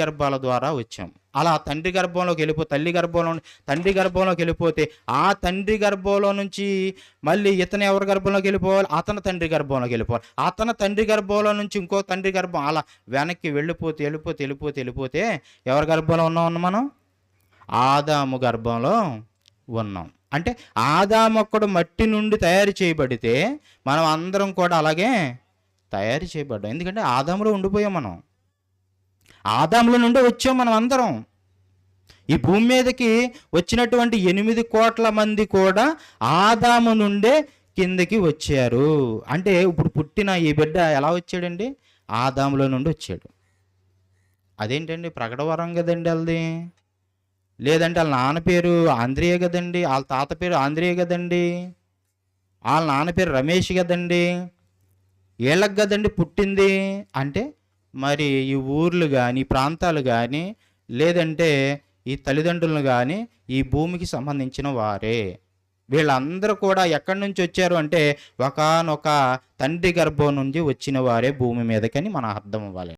గర్భాల ద్వారా వచ్చాం. అలా తండ్రి గర్భంలోకి వెళ్ళిపో తల్లి గర్భంలో తండ్రి గర్భంలోకి వెళ్ళిపోతే ఆ తండ్రి గర్భంలో నుంచి మళ్ళీ ఇతను ఎవరి గర్భంలోకి వెళ్ళిపోవాలి? అతని తండ్రి గర్భంలోకి వెళ్ళిపోవాలి. అతని తండ్రి గర్భంలో నుంచి ఇంకో తండ్రి గర్భం అలా వెనక్కి వెళ్ళిపోతే వెళ్ళిపోతే వెళ్ళిపోతే వెళ్ళిపోతే ఎవరి గర్భంలో ఉన్నాం మనం? ఆదాము గర్భంలో ఉన్నాం. అంటే ఆదాము ఒక్కడు మట్టి నుండి తయారు చేయబడితే మనం అందరం కూడా అలాగే తయారు చేయబడ్డాం. ఎందుకంటే ఆదాములో ఉండిపోయాం మనం. ఆదాముల నుండి వచ్చాం మనం అందరం ఈ భూమి మీదకి వచ్చినటువంటి ఎనిమిది కోట్ల మంది కూడా ఆదాము నుండే కిందకి వచ్చారు. అంటే ఇప్పుడు పుట్టిన ఈ బిడ్డ ఎలా వచ్చాడండి? ఆదాముల నుండి వచ్చాడు. అదేంటండి? ప్రకటవరం కదండి వాళ్ళది. లేదంటే వాళ్ళ నాన్న పేరు ఆంధ్రియ కదండి? వాళ్ళ తాత పేరు ఆంధ్రియ కదండి? వాళ్ళ నాన్న పేరు రమేష్ కదండి? వీళ్ళకి కదండి పుట్టింది? అంటే మరి ఈ ఊర్లు కానీ ప్రాంతాలు కానీ లేదంటే ఈ తల్లిదండ్రులను కానీ ఈ భూమికి సంబంధించిన వారే. వీళ్ళందరూ కూడా ఎక్కడి నుంచి వచ్చారు అంటే ఒకనొక తండ్రి గర్భం నుండి వచ్చిన వారే భూమి మీదకని మన అర్థం అవ్వాలి.